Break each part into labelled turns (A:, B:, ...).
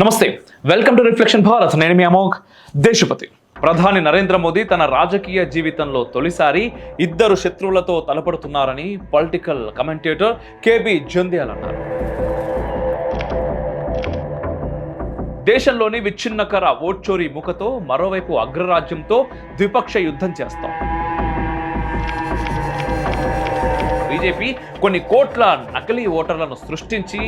A: నమస్తే. Welcome to reflection Bharat నేను మీ అమోఘ్. దేశపతి. ప్రధాని నరేంద్ర మోదీ తన రాజకీయ జీవితంలో తొలిసారి ఇద్దరు శత్రువులతో తలపడుతున్నారని political commentator K B Jandial అన్నారు. దేశంలోని విచ్ఛిన్నకర ఓట్చోరీ ముఖతో మరోవైపు అగ్రరాజ్యంతో ద్విపక్ష యుద్ధం చేస్తాం. బీజేపీ కొన్ని కోట్ల నకిలీ ఓటర్లను సృష్టించి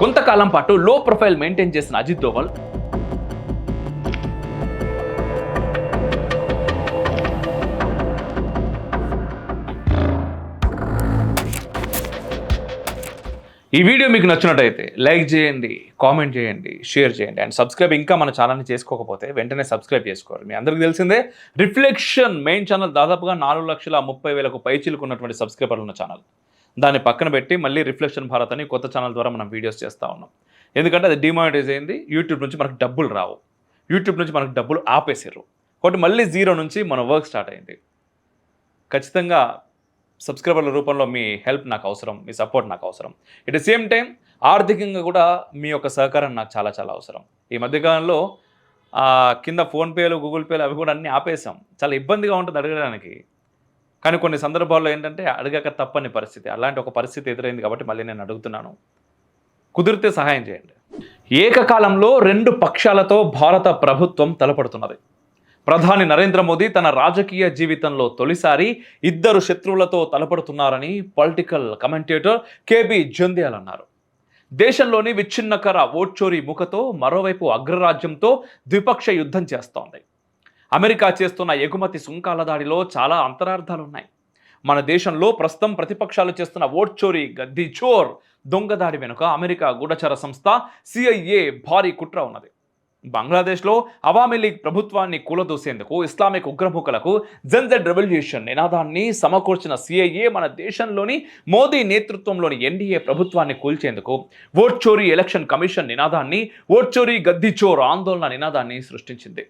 A: కొంతకాలం పాటు లో ప్రొఫైల్ మెయింటైన్ చేసిన అజిత్ దోవల్ ఈ వీడియో మీకు నచ్చినట్టయితే లైక్ చేయండి కామెంట్ చేయండి షేర్ చేయండి. అండ్ సబ్స్క్రైబ్ ఇంకా మన ఛానల్ని చేసుకోకపోతే వెంటనే సబ్స్క్రైబ్ చేసుకోవాలి. మీ అందరికీ తెలిసిందే రిఫ్లెక్షన్ మెయిన్ ఛానల్ దాదాపుగా నాలుగు లక్షల ముప్పై వేలకు పైచీలకు ఉన్నటువంటి సబ్స్క్రైబర్లు ఉన్న ఛానల్. దాన్ని పక్కన పెట్టి మళ్ళీ రిఫ్లెక్షన్ భారత్ అని కొత్త ఛానల్ ద్వారా మనం వీడియోస్ చేస్తూ ఉన్నాం. ఎందుకంటే అది డిమానిటైజ్ అయింది. యూట్యూబ్ నుంచి మనకు డబ్బులు రావు. యూట్యూబ్ నుంచి మనకు డబ్బులు ఆపేసారు కాబట్టి మళ్ళీ జీరో నుంచి మన వర్క్ స్టార్ట్ అయింది. ఖచ్చితంగా సబ్స్క్రైబర్ల రూపంలో మీ హెల్ప్ నాకు అవసరం మీ సపోర్ట్ నాకు అవసరం. ఎట్ ద సేమ్ టైం ఆర్థికంగా కూడా మీ యొక్క సహకారం నాకు చాలా చాలా అవసరం. ఈ మధ్యకాలంలో కింద ఫోన్పేలు గూగుల్ పేలు అవి కూడా అన్నీ ఆపేసాం చాలా ఇబ్బందిగా ఉంటుంది అడగడానికి. కానీ కొన్ని సందర్భాల్లో ఏంటంటే అడగక తప్పని పరిస్థితి. అలాంటి ఒక పరిస్థితి ఎదురైంది కాబట్టి మళ్ళీ నేను అడుగుతున్నాను. కుదిరితే సహాయం చేయండి. ఏకకాలంలో రెండు పక్షాలతో భారత ప్రభుత్వం తలపడుతున్నది. ప్రధాని నరేంద్ర మోదీ తన రాజకీయ జీవితంలో తొలిసారి ఇద్దరు శత్రువులతో తలపడుతున్నారని political commentator K B Jandhyal అన్నారు. దేశంలోని విచ్ఛిన్నకర ఓట్చోరీ ముఖతో మరోవైపు అగ్రరాజ్యంతో ద్విపక్ష యుద్ధం చేస్తోంది. అమెరికా చేస్తున్న ఎగుమతి సుంకాల దాడిలో చాలా అంతరార్థాలు ఉన్నాయి మన దేశంలో ప్రస్తుతం ప్రతిపక్షాలు చేస్తున్న ఓట్ చోరీ గద్ది చోర్ దొంగదాడి వెనుక అమెరికా గూఢచర సంస్థ సిఐఏ భారీ కుట్ర ఉన్నది. బంగ్లాదేశ్లో అవామీ లీగ్ ప్రభుత్వాన్ని కూలదూసేందుకు ఇస్లామిక్ ఉగ్రముఖులకు జన్జెడ్ రెవల్యూషన్ నినాదాన్ని సమకూర్చిన సిఐఏ మన దేశంలోని మోదీ నేతృత్వంలోని ఎన్డీఏ ప్రభుత్వాన్ని కూల్చేందుకు ఓట్ చోరీ ఎలక్షన్ కమిషన్ నినాదాన్ని ఓట్ చోరీ గద్దిచోర్ ఆందోళన నినాదాన్ని సృష్టించింది.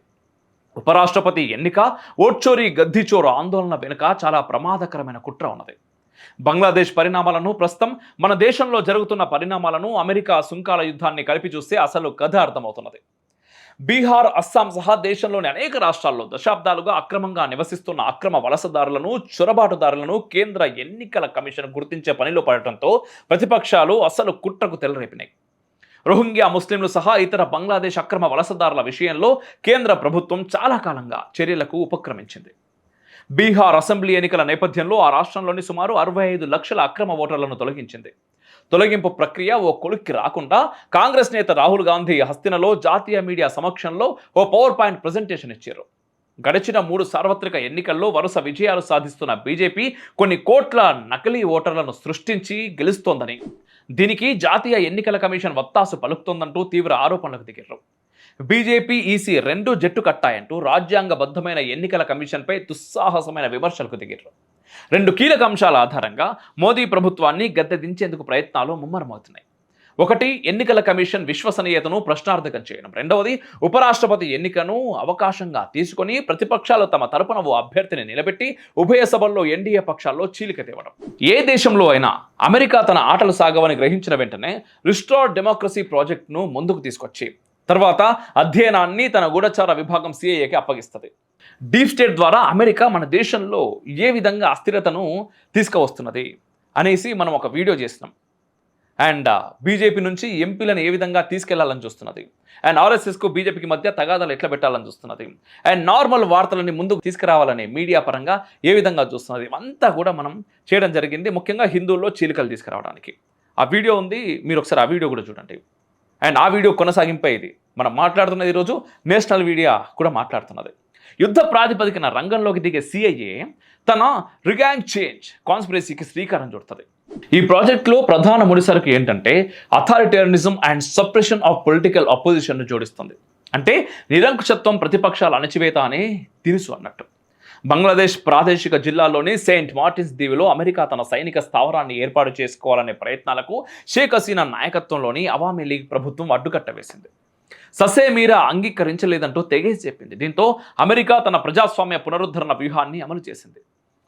A: ఉపరాష్ట్రపతి ఎన్నిక ఓట్చోరీ గద్దిచోరు ఆందోళన వెనుక చాలా ప్రమాదకరమైన కుట్ర ఉన్నది. బంగ్లాదేశ్ పరిణామాలను ప్రస్తుతం మన దేశంలో జరుగుతున్న పరిణామాలను అమెరికా సుంకాల యుద్ధాన్ని కలిపి చూస్తే అసలు కథ అర్థమవుతున్నది. బీహార్ అస్సాం సహా దేశంలోని అనేక రాష్ట్రాల్లో దశాబ్దాలుగా అక్రమంగా నివసిస్తున్న అక్రమ వలసదారులను చొరబాటుదారులను కేంద్ర ఎన్నికల కమిషన్ గుర్తించే పనిలో పడటంతో ప్రతిపక్షాలు అసలు కుట్రకు తెలరేపినాయి రోహింగ్యా ముస్లింలు సహా ఇతర బంగ్లాదేశ్ అక్రమ వలసదారుల విషయంలో కేంద్ర ప్రభుత్వం చాలా కాలంగా చర్యలకు ఉపక్రమించింది. బీహార్ అసెంబ్లీ ఎన్నికల నేపథ్యంలో ఆ రాష్ట్రంలోని సుమారు అరవై ఐదు లక్షల అక్రమ ఓటర్లను తొలగించింది. తొలగింపు ప్రక్రియ ఓ కొలుక్కి రాకుండా కాంగ్రెస్ నేత రాహుల్ గాంధీ హస్తినలో జాతీయ మీడియా సమక్షంలో ఓ పవర్ పాయింట్ ప్రజెంటేషన్ ఇచ్చారు. గడిచిన మూడు సార్వత్రిక ఎన్నికల్లో వరుస విజయాలు సాధిస్తున్న బీజేపీ కొన్ని కోట్ల నకిలీ ఓటర్లను సృష్టించి గెలుస్తోందని దీనికి జాతీయ ఎన్నికల కమిషన్ వత్తాసు పలుకుతోందంటూ తీవ్ర ఆరోపణలకు దిగారు బీజేపీ ఈసీ రెండు జట్టు కట్టాయంటూ రాజ్యాంగబద్ధమైన ఎన్నికల కమిషన్పై దుస్సాహసమైన విమర్శలకు దిగారు రెండు కీలక అంశాల ఆధారంగా మోదీ ప్రభుత్వాన్ని గద్దె దించేందుకు ప్రయత్నాలు ముమ్మరమవుతున్నాయి. ఒకటి ఎన్నికల కమిషన్ విశ్వసనీయతను ప్రశ్నార్థకం చేయడం. రెండవది ఉపరాష్ట్రపతి ఎన్నికను అవకాశంగా తీసుకొని ప్రతిపక్షాలు తమ తరపున ఓ అభ్యర్థిని నిలబెట్టి ఉభయ సభల్లో ఎన్డీఏ పక్షాల్లో చీలిక తేవడం. ఏ దేశంలో అయినా అమెరికా తన ఆటలు సాగవని గ్రహించిన వెంటనే రిస్టోర్ డెమోక్రసీ ప్రాజెక్ట్ను ముందుకు తీసుకొచ్చి తర్వాత అధ్యయనాన్ని తన గూఢచార విభాగం సిఐఏకి అప్పగిస్తుంది. డీప్ స్టేట్ ద్వారా అమెరికా మన దేశంలో ఏ విధంగా అస్థిరతను తీసుకువస్తున్నది అనేసి మనం ఒక వీడియో చేసినాం. అండ్ బీజేపీ నుంచి ఎంపీలను ఏ విధంగా తీసుకెళ్ళాలని చూస్తున్నది? అండ్ ఆర్ఎస్ఎస్కు బీజేపీకి మధ్య తగాదాలు ఎట్లా పెట్టాలని చూస్తున్నది? అండ్ నార్మల్ వార్తలని ముందుకు తీసుకురావాలని మీడియా పరంగా ఏ విధంగా చూస్తున్నది? అంతా కూడా మనం చేయడం జరిగింది ముఖ్యంగా హిందువుల్లో చీలికలు తీసుకురావడానికి. ఆ వీడియో ఉంది మీరు ఒకసారి ఆ వీడియో కూడా చూడండి. అండ్ ఆ వీడియో కొనసాగింపే ఇది. మనం మాట్లాడుతున్నది ఈరోజు నేషనల్ మీడియా కూడా మాట్లాడుతున్నది. యుద్ధ ప్రాతిపదికన రంగంలోకి దిగే సిఐఏ తన రిగాంగ్ చేంజ్ కాన్స్పిరసీకి శ్రీకారం చుడుతుంది. ఈ ప్రాజెక్ట్లో ప్రధాన ముడిసరుకు ఏంటంటే authoritarianism and suppression of political అపోజిషన్ను జోడిస్తుంది. అంటే నిరంకుశత్వం ప్రతిపక్షాల అణచివేత అనే తినుసు అన్నట్టు. బంగ్లాదేశ్ ప్రాదేశిక జిల్లాలోని సెయింట్ మార్టిన్స్ దీవిలో అమెరికా తన సైనిక స్థావరాన్ని ఏర్పాటు చేసుకోవాలనే ప్రయత్నాలకు షేక్ హసీనా నాయకత్వంలోని అవామీ లీగ్ ప్రభుత్వం అడ్డుకట్ట వేసింది ససేమీరా అంగీకరించలేదంటూ తెగేసి చెప్పింది. దీంతో అమెరికా తన ప్రజాస్వామ్య పునరుద్ధరణ వ్యూహాన్ని అమలు చేసింది.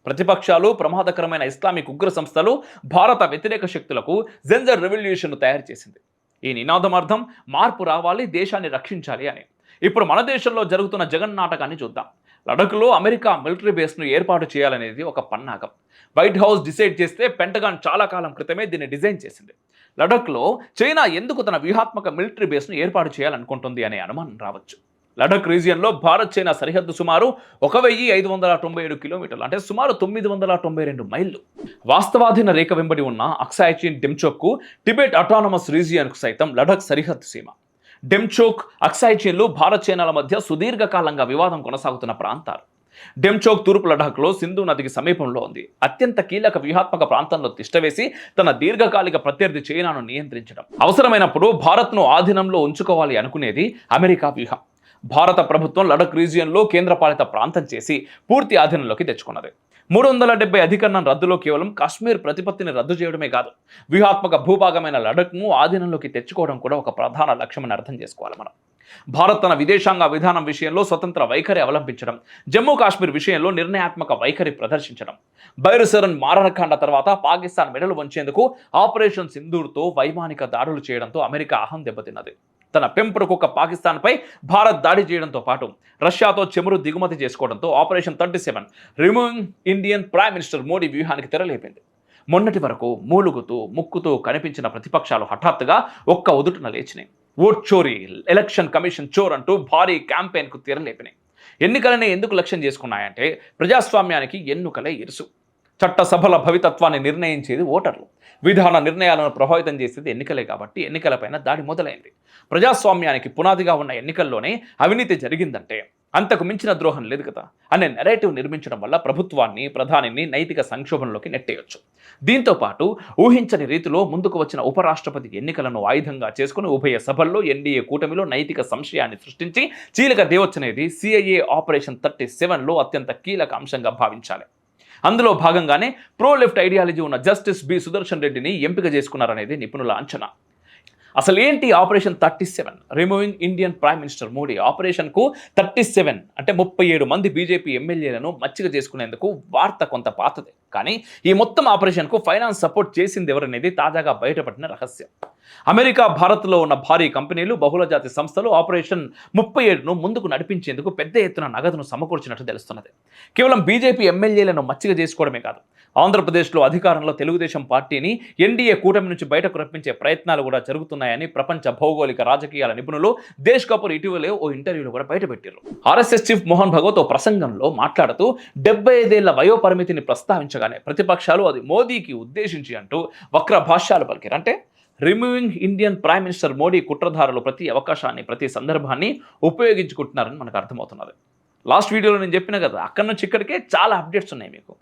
A: ప్రతిపక్షాలు ప్రమాదకరమైన ఇస్లామిక్ ఉగ్ర సంస్థలు భారత వ్యతిరేక శక్తులకు జెంజర్ రెవల్యూషన్ను తయారు చేసింది. ఈ నినాదం అర్థం మార్పు రావాలి దేశాన్ని రక్షించాలి అని. ఇప్పుడు మన దేశంలో జరుగుతున్న జగన్ నాటకాన్ని చూద్దాం. లడఖ్లో అమెరికా మిలిటరీ బేస్ను ఏర్పాటు చేయాలనేది ఒక పన్నాగం. వైట్ హౌస్ డిసైడ్ చేస్తే పెంటగాన్ చాలా కాలం క్రితమే దీన్ని డిజైన్ చేసింది. లడఖ్లో చైనా ఎందుకు తన వ్యూహాత్మక మిలిటరీ బేస్ను ఏర్పాటు చేయాలనుకుంటుంది అనే అనుమానం రావచ్చు. లడఖ్ రీజియన్లో భారత్ చైనా సరిహద్దు సుమారు ఒక వెయ్యి ఐదు వందల తొంభై ఏడు కిలోమీటర్లు అంటే సుమారు తొమ్మిది వందల తొంభై రెండు మైళ్ళు. వాస్తవాధీన రేఖ వెంబడి ఉన్న అక్సాయిచిన్ డెమ్చోక్కు టిబెట్ అటానమస్ రీజియన్కు సైతం లడఖ్ సరిహద్దు సీమ. డెమ్చోక్ అక్సాయిచిన్లు భారత్ చైనాల మధ్య సుదీర్ఘకాలంగా వివాదం కొనసాగుతున్న ప్రాంతాలు. డెమ్చోక్ తూర్పు లడాఖ్లో సింధు నదికి సమీపంలో ఉంది. అత్యంత కీలక వ్యూహాత్మక ప్రాంతంలో తిష్టవేసి తన దీర్ఘకాలిక ప్రత్యర్థి చైనాను నియంత్రించడం. అవసరమైనప్పుడు భారత్ను ఆధీనంలో ఉంచుకోవాలి అనుకునేది అమెరికా వ్యూహం. భారత ప్రభుత్వం లడఖ్ రీజియన్లో కేంద్రపాలిత ప్రాంతం చేసి పూర్తి ఆధీనంలోకి తెచ్చుకున్నది. మూడు వందల డెబ్బై అధికరణం రద్దులో కేవలం కాశ్మీర్ ప్రతిపత్తిని రద్దు చేయడమే కాదు వ్యూహాత్మక భూభాగమైన లడక్ను ఆధీనంలోకి తెచ్చుకోవడం కూడా ఒక ప్రధాన లక్ష్యమని అర్థం చేసుకోవాలి మనం. భారత్ తన విదేశాంగ విధానం విషయంలో స్వతంత్ర వైఖరి అవలంబించడం జమ్మూ కాశ్మీర్ విషయంలో నిర్ణయాత్మక వైఖరి ప్రదర్శించడం బైరుసరన్ మారణకాండ తర్వాత పాకిస్తాన్ మెడలు వంచేందుకు ఆపరేషన్ సింధూర్తో వైమానిక దాడులు చేయడంతో అమెరికా అహం దెబ్బతిన్నది. తన పెంపుడు కుక్క పాకిస్తాన్పై భారత్ దాడి చేయడంతో పాటు రష్యాతో చెమురు దిగుమతి చేసుకోవడంతో operation thirty seven removing Indian prime minister Modi వ్యూహానికి తెరలేపింది. మొన్నటి వరకు మూలుగుతూ ముక్కుతూ కనిపించిన ప్రతిపక్షాలు హఠాత్తుగా ఒక్క ఉదుటున లేచినాయి. ఓట్ చోరీ ఎలక్షన్ కమిషన్ చోర్ అంటూ భారీ క్యాంపెయిన్కు తెరలేపినాయి. ఎన్నికలనే ఎందుకు లక్ష్యం చేసుకున్నాయంటే ప్రజాస్వామ్యానికి ఎన్నుకలే ఇరుసు. చట్టసభల భవితత్వాన్ని నిర్ణయించేది ఓటర్లు. విధాన నిర్ణయాలను ప్రభావితం చేసేది ఎన్నికలే కాబట్టి ఎన్నికలపైన దాడి మొదలైంది. ప్రజాస్వామ్యానికి పునాదిగా ఉన్న ఎన్నికల్లోనే అవినీతి జరిగిందంటే అంతకు మించిన ద్రోహం లేదు కదా అనే నెరేటివ్ నిర్మించడం వల్ల ప్రభుత్వాన్ని ప్రధానిని నైతిక సంక్షోభంలోకి నెట్టేయొచ్చు. దీంతో పాటు ఊహించని రీతిలో ముందుకు వచ్చిన ఉపరాష్ట్రపతి ఎన్నికలను ఆయుధంగా చేసుకుని ఉభయ సభల్లో ఎన్డీఏ కూటమిలో నైతిక సంశయాన్ని సృష్టించి చీలక దేవచ్చనేది C I A operation thirty సెవెన్లో అత్యంత కీలక అంశంగా భావించాలి. అందులో భాగంగానే ప్రో లెఫ్ట్ ఐడియాలజీ ఉన్న జస్టిస్ బి సుదర్శన్ రెడ్డిని ఎంపిక చేసుకున్నారనేది నిపుణుల అంచనా. అసలు ఏంటి operation thirty seven? Removing Indian prime minister Modi ఆపరేషన్కు thirty seven అంటే ముప్పై ఏడు మంది బీజేపీ ఎమ్మెల్యేలను మచ్చిక చేసుకునేందుకు వార్త కొంత పాతదే. కానీ ఈ మొత్తం ఆపరేషన్కు ఫైనాన్స్ సపోర్ట్ చేసింది ఎవరనేది తాజాగా బయటపడిన రహస్యం. అమెరికా భారత్లో ఉన్న భారీ కంపెనీలు బహుళజాతి సంస్థలు ఆపరేషన్ ముప్పై ఏడును ముందుకు నడిపించేందుకు పెద్ద ఎత్తున నగదును సమకూర్చినట్టు తెలుస్తున్నది. కేవలం బీజేపీ ఎమ్మెల్యేలను మచ్చిక చేసుకోవడమే కాదు ఆంధ్రప్రదేశ్లో అధికారంలో తెలుగుదేశం పార్టీని ఎన్డీఏ కూటమి నుంచి బయటకు రప్పించే ప్రయత్నాలు కూడా జరుగుతున్నాయని ప్రపంచ భౌగోళిక రాజకీయాల నిపుణులు దేశ్ కపూర్ ఇటీవలే ఓ ఇంటర్వ్యూలో కూడా బయటపెట్టారు ఆర్ఎస్ఎస్ చీఫ్ మోహన్ భగవత్ ఓ ప్రసంగంలో మాట్లాడుతూ డెబ్బై ఐదేళ్ళ వయోపరిమితిని ప్రస్తావించగానే ప్రతిపక్షాలు అది మోదీకి ఉద్దేశించి అంటూ వక్ర భాష్యాలు పలికారు అంటే removing Indian prime minister Modi కుట్రధారులు ప్రతి అవకాశాన్ని ప్రతి సందర్భాన్ని ఉపయోగించుకుంటున్నారని మనకు అర్థమవుతున్నది. లాస్ట్ వీడియోలో నేను చెప్పిన కదా అక్కడి నుంచి ఇక్కడికే చాలా అప్డేట్స్ ఉన్నాయి మీకు.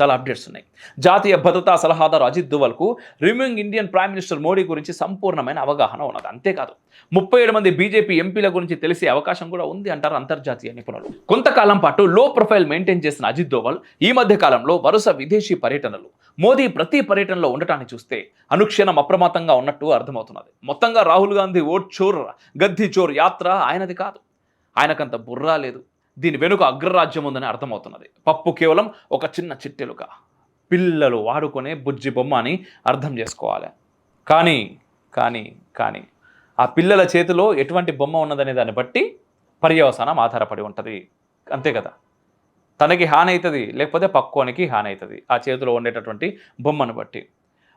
A: చాలా అప్డేట్స్ ఉన్నాయి. జాతీయ భద్రతా సలహాదారు Ajit దువల్కు removing Indian prime minister Modi గురించి సంపూర్ణమైన అవగాహన ఉన్నది. అంతేకాదు ముప్పై ఏడు మంది బీజేపీ ఎంపీల గురించి తెలిసే అవకాశం కూడా ఉంది అంటారు అంతర్జాతీయ నిపుణులు. కొంతకాలం పాటు లో ప్రొఫైల్ మెయింటైన్ చేసిన అజిత్ దోవల్ ఈ మధ్య కాలంలో వరుస విదేశీ పర్యటనలు మోదీ ప్రతి పర్యటనలో ఉండటాన్ని చూస్తే అనుక్షణం అప్రమత్తంగా ఉన్నట్టు అర్థమవుతున్నది. మొత్తంగా రాహుల్ గాంధీ ఓట్ చోర్ గద్ది చోర్ యాత్ర ఆయనది కాదు. ఆయనకంత బుర్రా లేదు. దీని వెనుక అగ్రరాజ్యం ఉందని అర్థమవుతున్నది. పప్పు కేవలం ఒక చిన్న చిట్టెలుక. పిల్లలు వాడుకునే బుజ్జి బొమ్మ అని అర్థం చేసుకోవాలి. కానీ కానీ కానీ ఆ పిల్లల చేతిలో ఎటువంటి బొమ్మ ఉన్నదనే దాన్ని బట్టి పర్యవసానం ఆధారపడి ఉంటుంది. అంతే కదా? తనకి హాని అవుతుంది లేకపోతే పక్కోనికి హాని అవుతుంది ఆ చేతిలో ఉండేటటువంటి బొమ్మను బట్టి.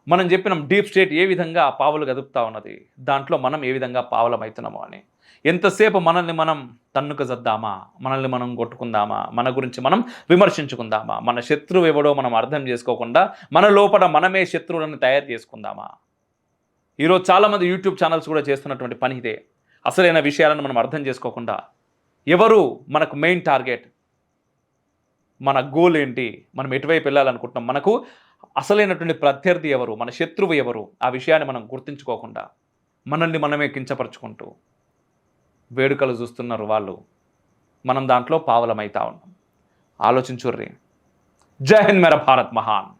A: మనం చెప్పినాం డీప్ స్టేట్ ఏ విధంగా పావులు గదుపుతా ఉన్నది? దాంట్లో మనం ఏ విధంగా పావులమవుతున్నామో అని. ఎంతసేపు మనల్ని మనం తన్నుక జద్దామా? మనల్ని మనం కొట్టుకుందామా? మన గురించి మనం విమర్శించుకుందామా? మన శత్రువు ఎవడో మనం అర్థం చేసుకోకుండా మన లోపల మనమే శత్రువులను తయారు చేసుకుందామా? ఈరోజు చాలామంది యూట్యూబ్ ఛానల్స్ కూడా చేస్తున్నటువంటి పని ఇదే. అసలైన విషయాలను మనం అర్థం చేసుకోకుండా. ఎవరు మనకు మెయిన్ టార్గెట్? మన గోల్ ఏంటి? మనం ఎటువైపు వెళ్ళాలనుకుంటున్నాం? మనకు అసలైనటువంటి ప్రత్యర్థి ఎవరు? మన శత్రువు ఎవరు? ఆ విషయాన్ని మనం గుర్తించుకోకుండా మనల్ని మనమే కించపరుచుకుంటూ వేడుకలు చూస్తున్నారు వాళ్ళు. మనం దాంట్లో పావలమైతా ఉన్నాం. ఆలోచించుర్రి. జై హింద్ మేర భారత్ మహాన్.